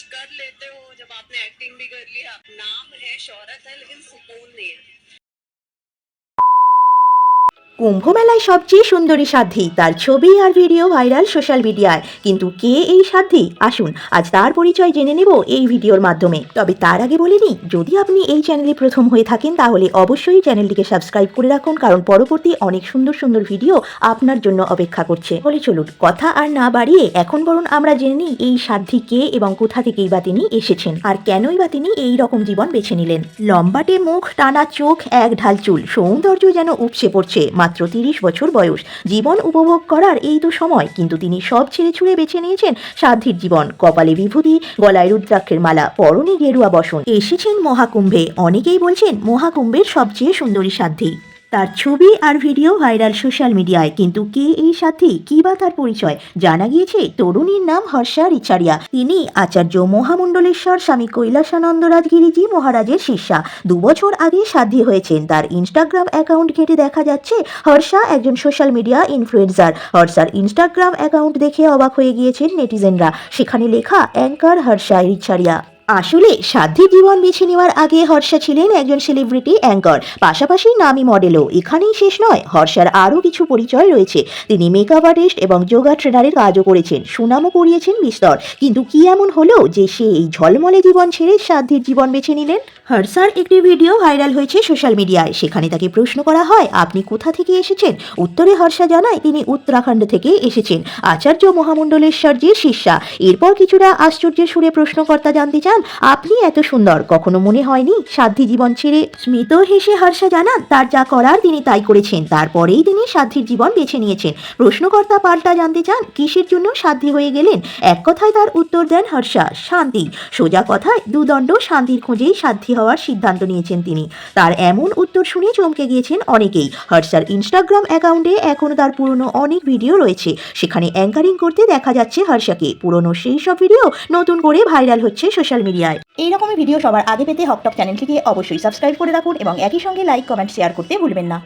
कुछ कर लेते हो, जब आपने एक्टिंग भी कर लिया। नाम है शोहरत है लेकिन सुकून नहीं है কুম্ভ মেলায় সবচেয়ে সুন্দরী সাধ্যী। তার ছবি আর ভিডিও ভাইরাল সোশ্যাল মিডিয়ায়। কিন্তু কে এই সাধ্যী? আসুন, আজ তার পরিচয় জেনে নেব এই ভিডিওর মাধ্যমে। তবে তার আগে বলে নিই, যদি আপনি এই চ্যানেলে প্রথম হয়ে থাকেন, তাহলে অবশ্যই চ্যানেলটিকে সাবস্ক্রাইব করে রাখুন, কারণ পরবর্তী অনেক সুন্দর সুন্দর ভিডিও আপনার জন্য অপেক্ষা করছে। বলে চলুন, কথা আর না বাড়িয়ে এখন বরং আমরা জেনে নিই, এই সাধ্যী কে এবং কোথা থেকেই বা তিনি এসেছেন? আর কেনই বা তিনি এই রকম জীবন বেছে নিলেন? লম্বাটে মুখ, টানা চোখ, এক ঢাল চুল। সৌন্দর্য যেন উপসে পড়ছে। মাত্র তিরিশ বছর বয়স। জীবন উপভোগ করার এই তো সময় কিন্তু তিনি সব ছেড়ে ছুড়ে বেছে নিয়েছেন সাধ্যীর জীবন। কপালে বিভূতি, গলায় রুদ্রাক্ষের মালা, পরনে গেরুয়া বসন। এসেছেন মহাকুম্ভে। অনেকেই বলছেন মহাকুম্ভের সবচেয়ে সুন্দরী সাধ্যী তার ছবি আর ভিডিও ভাইরাল সোশ্যাল মিডিয়ায়। কিন্তু কে এই সাথী? কি বা তার পরিচয়? জানা গিয়েছে তরুণীর নাম হর্ষা রিচারিয়া। তিনি আচার্য মহামণ্ডলেশ্বর স্বামী কৈলাসানন্দ রাজগিরিজি মহারাজের শিষ্যা। দুবছর আগে সাধ্যী হয়েছেন। তার ইনস্টাগ্রাম অ্যাকাউন্ট ঘেটে দেখা যাচ্ছে হর্ষা একজন সোশ্যাল মিডিয়া ইনফ্লুয়েন্সার। হর্ষার ইনস্টাগ্রাম অ্যাকাউন্ট দেখে অবাক হয়ে গিয়েছেন নেটিজেনরা। সেখানে লেখা, অ্যাঙ্কার হর্ষা রিচারিয়া। আসলে সাধ্যী জীবন বেছে নেওয়ার আগে হর্ষা ছিলেন একজন সেলিব্রিটি অ্যাঙ্কর পাশাপাশি নামী মডেলও এখানেই শেষ নয়, হর্ষার আরও কিছু পরিচয় রয়েছে। তিনি মেকআপ আর্টিস্ট এবং যোগা ট্রেনারের কাজও করেছেন, সুনামও করিয়েছেন বিস্তর। কিন্তু কি এমন হলো যে সে এই ঝলমলে জীবন ছেড়ে সাধ্যীর জীবন বেছে নিলেন? হর্ষার একটি ভিডিও ভাইরাল হয়েছে সোশ্যাল মিডিয়ায় সেখানে তাকে প্রশ্ন করা হয়, আপনি কোথা থেকে এসেছেন? উত্তরে হর্ষা জানায়, তিনি উত্তরাখণ্ড থেকে এসেছেন। আচার্য মহামণ্ডলেশ্বরজির শিষ্যা। এরপর কিছুটা আশ্চর্যের সুরে প্রশ্নকর্তা জানতে চান আপনি এত সুন্দর। কখনো মনে হয়নি সাধ্যী জীবন ছেড়ে স্মিত হেসে হর্ষা জানান, তার যা করার তিনি তাই করেছেন। তারপরেই তিনি সাধ্যীর জীবন বেছে নিয়েছেন। প্রশ্নকর্তা পাল্টা জানতে চান, কিসের জন্য সাধ্যী হয়ে গেলেন? এক কথায় তার উত্তর দেন হর্ষা, শান্তি। সোজা কথায় দুদণ্ড শান্তির খোঁজেই সাধ্যী হওয়ার সিদ্ধান্ত নিয়েছেন তিনি। তার এমন উত্তর শুনে চমকে গিয়েছেন অনেকেই। হর্ষার ইনস্টাগ্রাম অ্যাকাউন্টে এখনও তার পুরনো অনেক ভিডিও রয়েছে। সেখানে অ্যাঙ্কারিং করতে দেখা যাচ্ছে হর্ষাকে। পুরনো সেই সব ভিডিও নতুন করে ভাইরাল হচ্ছে সোশ্যাল মিডিয়ায়। এইরকমই ভিডিও সবার আগে পেতে হকটক চ্যানেলটিকে অবশ্যই সাবস্ক্রাইব করে রাখুন এবং একই সঙ্গে লাইক, কমেন্ট, শেয়ার করতে ভুলবেন না।